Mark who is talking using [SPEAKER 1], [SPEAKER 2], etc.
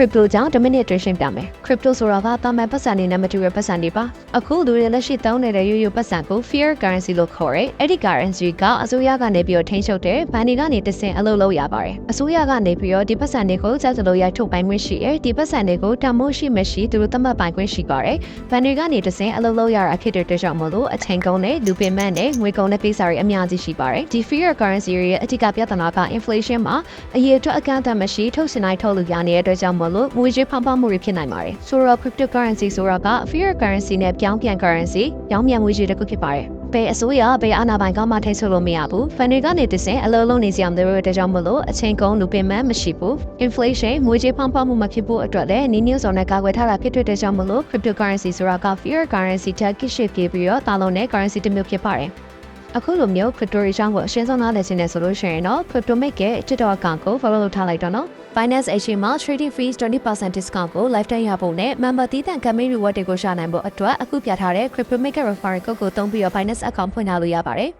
[SPEAKER 1] crypto ကြောင့်10မိနစ်အတွင်းရှင်းပြမယ် crypto ဆိုတာကတာမန်ပတ်စံနေနဲ့မတူတဲ့ပတ်စံတွေပါအခုလူတွေလက်ရှိသုံးနေတဲ့ရိုးရိုးပတ်စံကို fiat currency လို့ခေါ်တယ်အဲ့ဒီ currency ကအစိုးရကနေပြီးတော့ထိန်းချုပ်တဲ့ဘဏ်တွေကနေတဆင့်အလုပ်လုပ်ရပါတယ်အစိုးရကနေပြီးတော့ဒီပတ်စံတွေကိုကြောက်စလို့ရိုက်ထုတ်ပိုင်ခွင့်ရှိတယ်ဒီပတ်စံတွေကိုတမိုးရှိမရှိသူတို့သတ်မှတ်ပိုင်ခွင့်ရှိပါတယ်ဘဏ်တွေကနေတဆင့်အလုပ်လုပ်ရတာဖြစ်တဲ့အတွက်ကြောင့်မလို့အချိန်ကုန်နဲ့လူပင်မန့်နဲ့ငွေကုန်တဲ့ပိစာတွေအများကြီးရှိပါတယ်ဒီ fiat currency ရဲ့အဓိကပြဿနာက inflation မှာအရေးအတွက်အကန့်အသတ်မရှိထုတ်စင်တိုင်းထုတ်လို့ရနေတဲ့အတွက်ကြောင့်မလို့ငွေကြေးဖောင်းဖောင်းမှုတွေဖြစ်နိုင်ပါတယ်ဆိုတော့ cryptocurrency ဆိုတာက fiat currency နဲ့ပြောင်းပြန် currency ပြောင်းပြန်ငွေကြေးတစ်ခုဖြစ်ပါတယ်ဘယ်အစိုးရဘယ်အာဏာပိုင်ကမှထိတ်ဆုပ်လို့မရဘူးဖန်တွေကနေတစင်အလုံးလုံးနေစရာမလိုတဲ့ကြောင့်မလို့အချိန်ကုန်လူပင်မမရှိဘူး inflation ငွေကြေးဖောင်းဖောင်းမှုမဖြစ်ဖို့အတွက်လည်းနီးနီးစော်နဲ့ကာကွယ်ထားတာဖြစ်တဲ့ကြောင့်မလို့ cryptocurrency ဆိုတာက fiat currency တက်ကိရှိပြေပြီးတော့တာလုံးနဲ့ currency တစ်မျိုးဖြစ်ပါတယ် အခုလိုမျိုး crypto တွေအကြောင်းကိုအရှင်းဆုံးနားလည်ခြင်းနဲ့ဆိုလို့ရှိရင်တော့ crypto make ရဲ့ TikTok account ကို follow လုပ်ထားလိုက်တော့နော် Binance Exchange မှာ trading fees 20% discount ကို lifetime ရဖို့နဲ့ member တည်တံ့ campaign reward တွေကိုရှာနိုင်ဖို့အတွက်အခုပြထားတဲ့ crypto maker referral code ကိုသုံးပြီးတော့ Binance account ဖွင့်ထားလို့ရပါတယ်